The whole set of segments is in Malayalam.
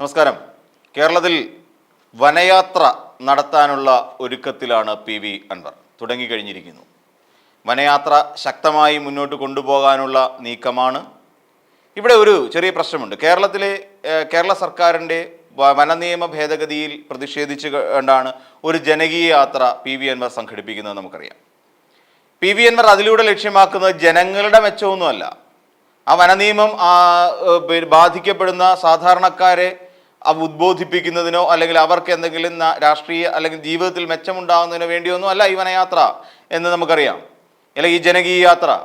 നമസ്കാരം. കേരളത്തിൽ വനയാത്ര നടത്താനുള്ള ഒരുക്കത്തിലാണ് പി വി അൻവർ. തുടങ്ങിക്കഴിഞ്ഞിരിക്കുന്നു. വനയാത്ര ശക്തമായി മുന്നോട്ട് കൊണ്ടുപോകാനുള്ള നീക്കമാണ്. ഇവിടെ ഒരു ചെറിയ പ്രശ്നമുണ്ട്. കേരളത്തിലെ കേരള സർക്കാരിന്റെ വനനിയമ ഭേദഗതിയിൽ പ്രതിഷേധിച്ച് കൊണ്ടാണ് ഒരു ജനകീയ യാത്ര പി വി അൻവർ സംഘടിപ്പിക്കുന്നത് നമുക്കറിയാം. പി വി അൻവർ അതിലൂടെ ലക്ഷ്യമാക്കുന്നത് ജനങ്ങളുടെ മെച്ചമൊന്നുമല്ല. ആ വനനിയമം ബാധിക്കപ്പെടുന്ന സാധാരണക്കാരെ ഉദ്ബോധിപ്പിക്കുന്നതിനോ അല്ലെങ്കിൽ അവർക്ക് എന്തെങ്കിലും രാഷ്ട്രീയ അല്ലെങ്കിൽ ജീവിതത്തിൽ മെച്ചമുണ്ടാകുന്നതിനോ വേണ്ടിയൊന്നും അല്ല ഈ വനയാത്ര എന്ന് നമുക്കറിയാം. അല്ലെങ്കിൽ ഈ ജനകീയ യാത്ര.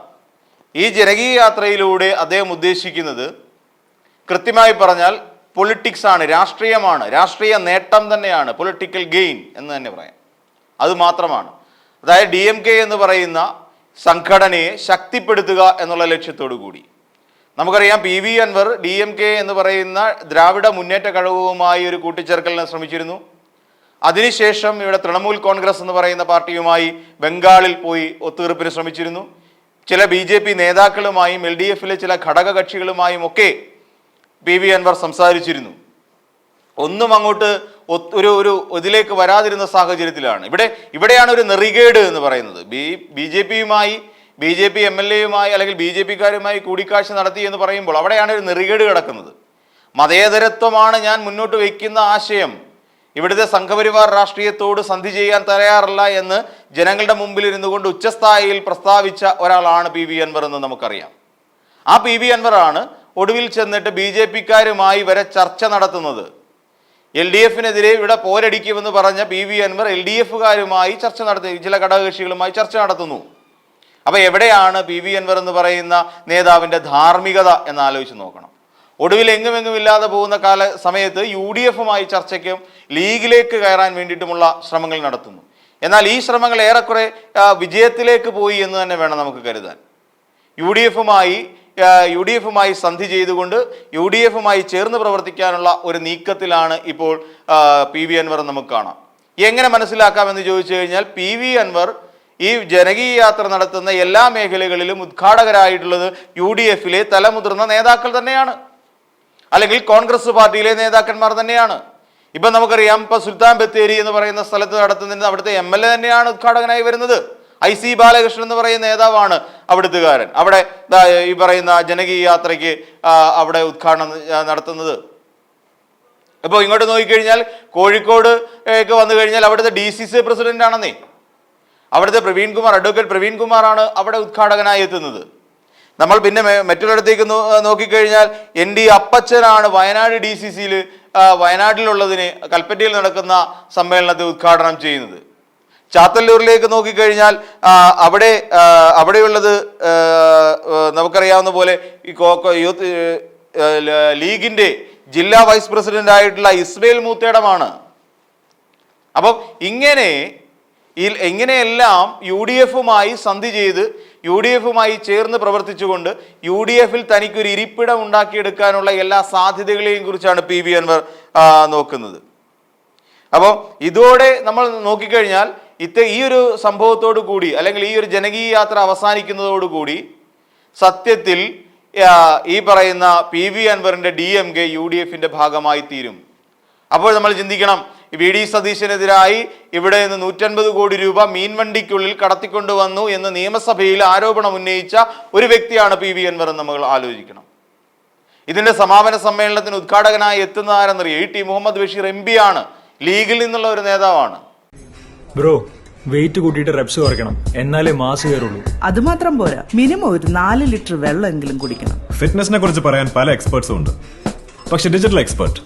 ഈ ജനകീയ യാത്രയിലൂടെ അദ്ദേഹം ഉദ്ദേശിക്കുന്നത് കൃത്യമായി പറഞ്ഞാൽ പൊളിറ്റിക്സ് ആണ് രാഷ്ട്രീയമാണ്. രാഷ്ട്രീയ നേട്ടം തന്നെയാണ് പൊളിറ്റിക്കൽ ഗെയിൻ എന്ന് തന്നെ പറയാം. അത് മാത്രമാണ്. അതായത് ഡി എന്ന് പറയുന്ന സംഘടനയെ ശക്തിപ്പെടുത്തുക എന്നുള്ള ലക്ഷ്യത്തോടു കൂടി നമുക്കറിയാം P V Anvar D M K എന്ന് പറയുന്ന ദ്രാവിഡ മുന്നേറ്റ കഴകവുമായി ഒരു കൂട്ടിച്ചേർക്കലിന് ശ്രമിച്ചിരുന്നു. അതിനുശേഷം ഇവിടെ തൃണമൂൽ കോൺഗ്രസ് എന്ന് പറയുന്ന പാർട്ടിയുമായി ബംഗാളിൽ പോയി ഒത്തുതീർപ്പിന് ശ്രമിച്ചിരുന്നു. ചില ബി ജെ പി നേതാക്കളുമായും എൽ ഡി എഫിലെ ചില ഘടകകക്ഷികളുമായും ഒക്കെ പി വി അൻവർ സംസാരിച്ചിരുന്നു. ഒന്നും അങ്ങോട്ട് ഒരു ഒരു ഇതിലേക്ക് വരാതിരുന്ന സാഹചര്യത്തിലാണ്. ഇവിടെ ഇവിടെയാണ് ഒരു നെറികേട് എന്ന് പറയുന്നത്. ബി ബി ജെ പിയുമായി B J P M L എയുമായി അല്ലെങ്കിൽ ബി ജെ പിക്കാരുമായി കൂടിക്കാഴ്ച നടത്തി എന്ന് പറയുമ്പോൾ അവിടെയാണ് ഒരു നെറികേട് കിടക്കുന്നത്. മതേതരത്വമാണ് ഞാൻ മുന്നോട്ട് വയ്ക്കുന്ന ആശയം. ഇവിടുത്തെ സംഘപരിവാർ രാഷ്ട്രീയത്തോട് സന്ധി ചെയ്യാൻ തയ്യാറല്ല എന്ന് ജനങ്ങളുടെ മുമ്പിൽ ഇരുന്നു കൊണ്ട് ഉച്ചസ്ഥായിയിൽ പ്രസ്താവിച്ച ഒരാളാണ് പി വി അൻവർ എന്ന് നമുക്കറിയാം. ആ പി വി അൻവറാണ് ഒടുവിൽ ചെന്നിട്ട് ബി ജെ പിക്കാരുമായി വരെ ചർച്ച നടത്തുന്നത്. എൽ ഡി എഫിനെതിരെ ഇവിടെ പോരടിക്കുമെന്ന് പറഞ്ഞ P V Anvar L D എഫുകാരുമായി ചർച്ച നടത്തി ചില ഘടകകക്ഷികളുമായി ചർച്ച നടത്തുന്നു. അപ്പൊ എവിടെയാണ് പി വി അൻവർ എന്ന് പറയുന്ന നേതാവിന്റെ ധാർമ്മികത എന്ന് ആലോചിച്ച് നോക്കണം. ഒടുവിൽ എങ്ങും എങ്ങും ഇല്ലാതെ പോകുന്ന കാല സമയത്ത് യു ഡി എഫുമായി ചർച്ചയ്ക്കും ലീഗിലേക്ക് കയറാൻ വേണ്ടിയിട്ടുമുള്ള ശ്രമങ്ങൾ നടത്തുന്നു. എന്നാൽ ഈ ശ്രമങ്ങൾ ഏറെക്കുറെ വിജയത്തിലേക്ക് പോയി എന്ന് തന്നെ വേണം നമുക്ക് കരുതാൻ. യു ഡി എഫുമായി യു ഡി എഫുമായി സന്ധി ചെയ്തുകൊണ്ട് യു ഡി എഫുമായി ചേർന്ന് പ്രവർത്തിക്കാനുള്ള ഒരു നീക്കത്തിലാണ് ഇപ്പോൾ പി വി അൻവർ നമുക്ക് കാണാം. എങ്ങനെ മനസ്സിലാക്കാമെന്ന് ചോദിച്ചു കഴിഞ്ഞാൽ പി വി അൻവർ ഈ ജനകീയ യാത്ര നടത്തുന്ന എല്ലാ മേഖലകളിലും ഉദ്ഘാടകരായിട്ടുള്ളത് യു ഡി എഫിലെ തലമുതിർന്ന നേതാക്കൾ തന്നെയാണ്. അല്ലെങ്കിൽ കോൺഗ്രസ് പാർട്ടിയിലെ നേതാക്കന്മാർ തന്നെയാണ്. ഇപ്പൊ നമുക്കറിയാം ഇപ്പൊ സുൽത്താൻ ബത്തേരി എന്ന് പറയുന്ന സ്ഥലത്ത് നടത്തുന്നതിന് അവിടുത്തെ എം എൽ എ തന്നെയാണ് ഉദ്ഘാടകനായി വരുന്നത്. ഐ സി ബാലകൃഷ്ണൻ എന്ന് പറയുന്ന നേതാവാണ് അവിടുത്തുകാരൻ. അവിടെ ഈ പറയുന്ന ജനകീയ യാത്രയ്ക്ക് അവിടെ ഉദ്ഘാടനം നടത്തുന്നത്. ഇപ്പോൾ ഇങ്ങോട്ട് നോക്കിക്കഴിഞ്ഞാൽ കോഴിക്കോട് ഒക്കെ വന്നു കഴിഞ്ഞാൽ അവിടുത്തെ ഡി സി സി പ്രസിഡന്റ് ആണെന്നേ അവിടുത്തെ പ്രവീൺ കുമാർ അഡ്വക്കേറ്റ് പ്രവീൺ കുമാറാണ് അവിടെ ഉദ്ഘാടകനായി എത്തുന്നത്. നമ്മൾ പിന്നെ മറ്റൊരിടത്തേക്ക് നോക്കിക്കഴിഞ്ഞാൽ എൻ ഡി അപ്പച്ചനാണ് വയനാട് ഡി സി സിയിൽ വയനാട്ടിലുള്ളതിന് കൽപ്പറ്റയിൽ നടക്കുന്ന സമ്മേളനത്തെ ഉദ്ഘാടനം ചെയ്യുന്നത്. ചാത്തല്ലൂരിലേക്ക് നോക്കിക്കഴിഞ്ഞാൽ അവിടെ അവിടെയുള്ളത് നമുക്കറിയാവുന്ന പോലെ ഈ യൂത്ത് ലീഗിന്റെ ജില്ലാ വൈസ് പ്രസിഡന്റ് ആയിട്ടുള്ള ഇസ്മയിൽ മൂത്തേടമാണ്. അപ്പം ഇങ്ങനെ ഈ എങ്ങനെയെല്ലാം യു ഡി എഫുമായി സന്ധി ചെയ്ത് യു ഡി എഫുമായി ചേർന്ന് പ്രവർത്തിച്ചുകൊണ്ട് യു ഡി എഫിൽ തനിക്കൊരു ഇരിപ്പിടം ഉണ്ടാക്കിയെടുക്കാനുള്ള എല്ലാ സാധ്യതകളെയും കുറിച്ചാണ് പി വി അൻവർ നോക്കുന്നത്. അപ്പോൾ ഇതോടെ നമ്മൾ നോക്കിക്കഴിഞ്ഞാൽ ഇത്ത ഈ ഒരു സംഭവത്തോടു കൂടി അല്ലെങ്കിൽ ഈ ഒരു ജനകീയ യാത്ര അവസാനിക്കുന്നതോടുകൂടി സത്യത്തിൽ ഈ പറയുന്ന പി വി അൻവറിന്റെ D M K U D എഫിന്റെ ഭാഗമായി തീരും അപ്പോൾ നമ്മൾ ചിന്തിക്കണം വി ഡി സതീശനെതിരായി ഇവിടെ നിന്ന് നൂറ്റൻപത് കോടി രൂപ മീൻവണ്ടിക്കുള്ളിൽ കടത്തിക്കൊണ്ടുവന്നു എന്ന് നിയമസഭയിൽ ആരോപണം ഉന്നയിച്ച ഒരു വ്യക്തിയാണ് പി വി അൻവർ എന്ന് നമ്മൾ ആലോചിക്കണം. ഇതിന്റെ സമാപന സമ്മേളനത്തിന് ഉദ്ഘാടകനായി എത്തുന്ന ആരെന്നറിയ? E T Muhammad Basheer M P ആണ്. ലീഗിൽ നിന്നുള്ള ഒരു നേതാവാണ്. ബ്രോ വെയിറ്റ് കൂട്ടിയിട്ട് റെപ്സ് കുറയ്ക്കണം. എന്നാലേ മാസ് കയറുള്ളൂ. അത് മാത്രം പോരാ. മിനിമം ഒരു നാല് ലിറ്റർ വെള്ളമെങ്കിലും കുടിക്കണം. ഫിറ്റ്നസിനെ കുറിച്ച് പറയാൻ പല എക്സ്പേർട്സും ഉണ്ട്. പക്ഷെ ഡിജിറ്റൽ എക്സ്പേർട്ട്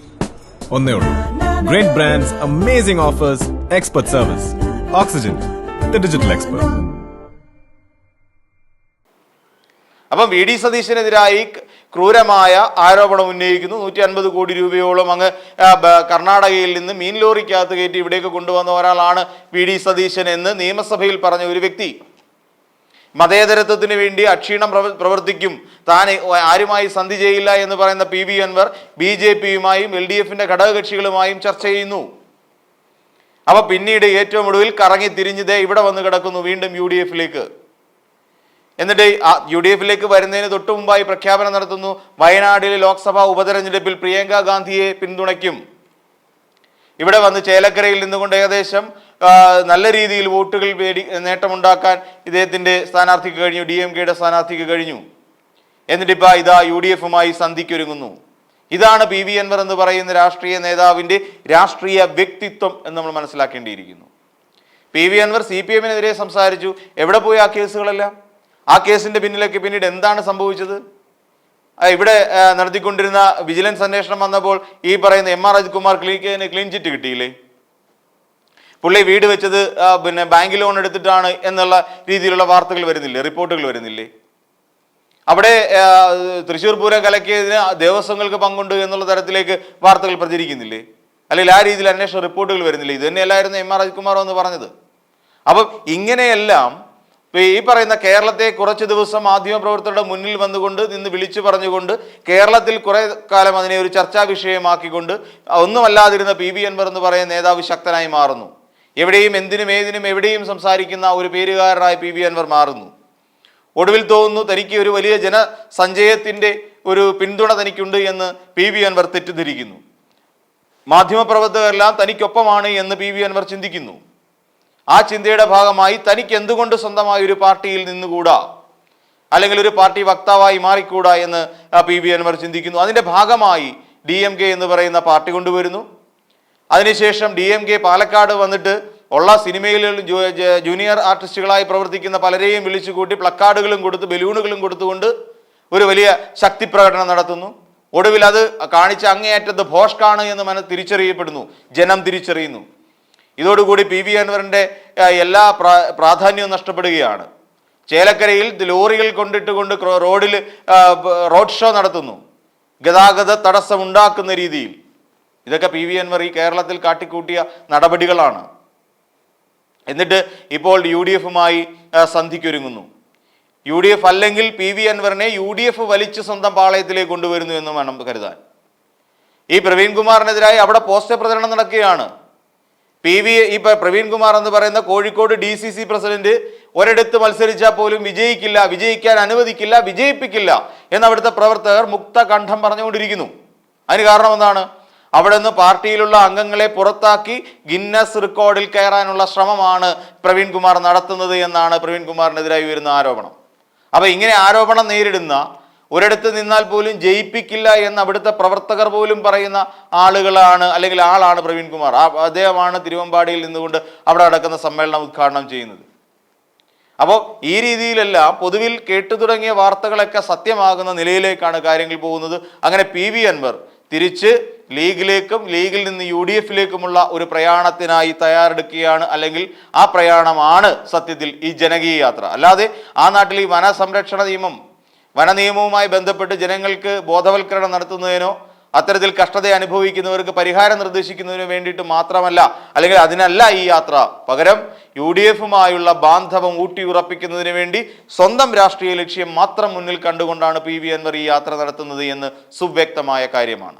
ഒന്നേ ഉള്ളൂ. Great brands, amazing offers, expert service. Oxygen, the digital expert. അപ്പം വി ഡി സതീശനെതിരായി ക്രൂരമായ ആരോപണം ഉന്നയിക്കുന്നു നൂറ്റി അൻപത് കോടി രൂപയോളം അങ്ങ് കർണാടകയിൽ നിന്ന് മീൻ ലോറിക്കകത്ത് കയറ്റി ഇവിടേക്ക് കൊണ്ടുവന്ന ഒരാളാണ് വി ഡി സതീശൻ എന്ന് നിയമസഭയിൽ പറഞ്ഞ ഒരു വ്യക്തി മതേതരത്വത്തിന് വേണ്ടി അക്ഷീണം പ്രവർത്തിക്കും. താൻ ആരുമായി സന്ധി ചെയ്യില്ല എന്ന് പറയുന്ന P V Anvar B J പിയുമായും L D എഫിന്റെ ഘടകകക്ഷികളുമായും ചർച്ച ചെയ്യുന്നു. അപ്പൊ പിന്നീട് ഏറ്റവും ഒടുവിൽ കറങ്ങി തിരിഞ്ഞതേ ഇവിടെ വന്ന് കിടക്കുന്നു വീണ്ടും യു ഡി എഫിലേക്ക്. എന്നിട്ട് യു ഡി എഫിലേക്ക് വരുന്നതിന് തൊട്ടു മുമ്പായി പ്രഖ്യാപനം നടത്തുന്നു വയനാടിലെ ലോക്സഭാ ഉപതെരഞ്ഞെടുപ്പിൽ പ്രിയങ്ക ഗാന്ധിയെ പിന്തുണയ്ക്കും. ഇവിടെ വന്ന് ചേലക്കരയിൽ നിന്നുകൊണ്ട് ഏകദേശം നല്ല രീതിയിൽ വോട്ടുകൾ വേടി നേട്ടമുണ്ടാക്കാൻ ഇദ്ദേഹത്തിന്റെ സ്ഥാനാർത്ഥിക്ക് കഴിഞ്ഞു ഡി എം കെയുടെ സ്ഥാനാർത്ഥിക്ക് കഴിഞ്ഞു. എന്നിട്ടിപ്പോൾ ഇതാ യു ഡി എഫുമായി സന്ധിക്കൊരുങ്ങുന്നു. ഇതാണ് പി വി അൻവർ എന്ന് പറയുന്ന രാഷ്ട്രീയ നേതാവിന്റെ രാഷ്ട്രീയ വ്യക്തിത്വം എന്ന് നമ്മൾ മനസ്സിലാക്കേണ്ടിയിരിക്കുന്നു. P V Anvar C P എമ്മിനെതിരെ സംസാരിച്ചു. എവിടെ പോയി ആ കേസുകളെല്ലാം? ആ കേസിന്റെ പിന്നിലൊക്കെ പിന്നീട് എന്താണ് സംഭവിച്ചത്? ഇവിടെ നടത്തിക്കൊണ്ടിരുന്ന വിജിലൻസ് അന്വേഷണം വന്നപ്പോൾ ഈ പറയുന്ന M R Ajithkumar clean clean chit കിട്ടിയില്ലേ? പുള്ളി വീട് വെച്ചത് പിന്നെ ബാങ്ക് ലോൺ എടുത്തിട്ടാണ് എന്നുള്ള രീതിയിലുള്ള വാർത്തകൾ വരുന്നില്ലേ? റിപ്പോർട്ടുകൾ വരുന്നില്ലേ? അവിടെ തൃശ്ശൂർ പൂരം കലക്കിയതിന് ദേവസ്വങ്ങൾക്ക് പങ്കുണ്ട് എന്നുള്ള തരത്തിലേക്ക് വാർത്തകൾ പ്രചരിക്കുന്നില്ലേ? അല്ലെങ്കിൽ ആ രീതിയിൽ അന്വേഷണ റിപ്പോർട്ടുകൾ വരുന്നില്ല? ഇത് തന്നെയല്ലായിരുന്നു എം ആർ അജിത്കുമാർ എന്ന് പറഞ്ഞത്. അപ്പം ഇങ്ങനെയെല്ലാം ഈ പറയുന്ന കേരളത്തെ കുറച്ച് ദിവസം മാധ്യമപ്രവർത്തകരുടെ മുന്നിൽ വന്നുകൊണ്ട് നിന്ന് വിളിച്ചു പറഞ്ഞുകൊണ്ട് കേരളത്തിൽ കുറേ കാലം അതിനെ ഒരു ചർച്ചാ വിഷയമാക്കിക്കൊണ്ട് ഒന്നുമല്ലാതിരുന്ന പി വി അൻവർ എന്ന് പറയുന്ന നേതാവ് ശക്തനായി മാറുന്നു. എവിടെയും എന്തിനും ഏതിനും എവിടെയും സംസാരിക്കുന്ന ഒരു പേരുകാരനായി പി വി അൻവർ മാറുന്നു. ഒടുവിൽ തോന്നുന്നു തനിക്ക് ഒരു വലിയ ജനസഞ്ചയത്തിന്റെ ഒരു പിന്തുണ തനിക്കുണ്ട് എന്ന് പി വി അൻവർ തെറ്റിദ്ധരിക്കുന്നു. മാധ്യമപ്രവർത്തകരെല്ലാം തനിക്കൊപ്പമാണ് എന്ന് പി വി അൻവർ ചിന്തിക്കുന്നു. ആ ചിന്തയുടെ ഭാഗമായി തനിക്ക് എന്തുകൊണ്ട് സ്വന്തമായി ഒരു പാർട്ടിയിൽ നിന്നുകൂടാ? അല്ലെങ്കിൽ ഒരു പാർട്ടി വക്താവായി മാറിക്കൂടാ എന്ന് പി വി അൻവർ ചിന്തിക്കുന്നു. അതിന്റെ ഭാഗമായി ഡി എം കെ എന്ന് പറയുന്ന പാർട്ടി കൊണ്ടുവരുന്നു. അതിനുശേഷം ഡി എം കെ പാലക്കാട് വന്നിട്ട് ഉള്ള സിനിമയിൽ ജൂനിയർ ആർട്ടിസ്റ്റുകളായി പ്രവർത്തിക്കുന്ന പലരെയും വിളിച്ചു കൂട്ടി പ്ലക്കാർഡുകളും കൊടുത്ത് ബലൂണുകളും കൊടുത്തുകൊണ്ട് ഒരു വലിയ ശക്തി പ്രകടനം നടത്തുന്നു. ഒടുവിൽ അത് കാണിച്ച അങ്ങേയറ്റത്ത് ഭോഷ്കാണ് എന്ന് മന തിരിച്ചറിയപ്പെടുന്നു. ജനം തിരിച്ചറിയുന്നു. ഇതോടുകൂടി പി വി അൻവറിന്റെ എല്ലാ പ്രാ- പ്രാധാന്യവും നഷ്ടപ്പെടുകയാണ്. ചേലക്കരയിൽ ലോറികൾ കൊണ്ടിട്ടുകൊണ്ട് റോഡിൽ റോഡ് ഷോ നടത്തുന്നു. ഗതാഗത തടസ്സം ഉണ്ടാക്കുന്ന രീതിയിൽ. ഇതൊക്കെ പി വി അൻവർ ഈ കേരളത്തിൽ കാട്ടിക്കൂട്ടിയ നടപടികളാണ്. എന്നിട്ട് ഇപ്പോൾ യു ഡി എഫുമായി സന്ധിക്കൊരുങ്ങുന്നു. യു ഡി എഫ് അല്ലെങ്കിൽ പി വി അൻവറിനെ യു ഡി എഫ് വലിച്ച് സ്വന്തം പാളയത്തിലേക്ക് കൊണ്ടുവരുന്നു എന്ന് വേണം കരുതാൻ. ഈ പ്രവീൺ കുമാറിനെതിരായി അവിടെ പോസ്റ്റർ പ്രചരണം നടക്കുകയാണ്. പി വി ഈ പ്രവീൺകുമാർ പ്രവീൺ കുമാർ എന്ന് പറയുന്ന Kozhikode D C C president ഒരിടത്ത് മത്സരിച്ചാൽ പോലും വിജയിക്കില്ല വിജയിക്കാൻ അനുവദിക്കില്ല വിജയിപ്പിക്കില്ല എന്ന് അവിടുത്തെ പ്രവർത്തകർ മുക്ത കണ്ഠം പറഞ്ഞുകൊണ്ടിരിക്കുന്നു. അതിന് കാരണം എന്താണ് അവിടെ നിന്ന് പാർട്ടിയിലുള്ള അംഗങ്ങളെ പുറത്താക്കി ഗിന്നസ് റെക്കോർഡിൽ കയറാനുള്ള ശ്രമമാണ് പ്രവീൺകുമാർ നടത്തുന്നത് എന്നാണ് പ്രവീൺ കുമാറിനെതിരായി വരുന്ന ആരോപണം. അപ്പൊ ഇങ്ങനെ ആരോപണം നേരിടുന്ന ഒരിടത്ത് നിന്നാൽ പോലും ജയിപ്പിക്കില്ല എന്ന് അവിടുത്തെ പ്രവർത്തകർ പോലും പറയുന്ന ആളുകളാണ് അല്ലെങ്കിൽ ആളാണ് പ്രവീൺകുമാർ ആ അദ്ദേഹമാണ് തിരുവമ്പാടിയിൽ നിന്നുകൊണ്ട് അവിടെ നടക്കുന്ന സമ്മേളനം ഉദ്ഘാടനം ചെയ്യുന്നത്. അപ്പോൾ ഈ രീതിയിലെല്ലാം പൊതുവിൽ കേട്ടു തുടങ്ങിയ വാർത്തകളൊക്കെ സത്യമാകുന്ന നിലയിലേക്കാണ് കാര്യങ്ങൾ പോകുന്നത്. അങ്ങനെ പി വി അൻവർ തിരിച്ച് ലീഗിലേക്കും ലീഗിൽ നിന്ന് യു ഡി എഫിലേക്കുമുള്ള ഒരു പ്രയാണത്തിനായി തയ്യാറെടുക്കുകയാണ് അല്ലെങ്കിൽ ആ പ്രയാണമാണ് സത്യത്തിൽ ഈ ജനകീയ യാത്ര. അല്ലാതെ ആ നാട്ടിൽ ഈ വനസംരക്ഷണ നിയമം വനനിയമവുമായി ബന്ധപ്പെട്ട് ജനങ്ങൾക്ക് ബോധവൽക്കരണം നടത്തുന്നതിനോ അത്തരത്തിൽ കഷ്ടത അനുഭവിക്കുന്നവർക്ക് പരിഹാരം നിർദ്ദേശിക്കുന്നതിനു വേണ്ടിയിട്ട് മാത്രമല്ല അല്ലെങ്കിൽ അതിനല്ല ഈ യാത്ര പകരം യു ഡി എഫുമായുള്ള ബാന്ധവം ഊട്ടിയുറപ്പിക്കുന്നതിന് വേണ്ടി സ്വന്തം രാഷ്ട്രീയ ലക്ഷ്യം മാത്രം മുന്നിൽ കണ്ടുകൊണ്ടാണ് പി വി അൻവർ ഈ യാത്ര നടത്തുന്നത് എന്ന് സുവ്യക്തമായ കാര്യമാണ്.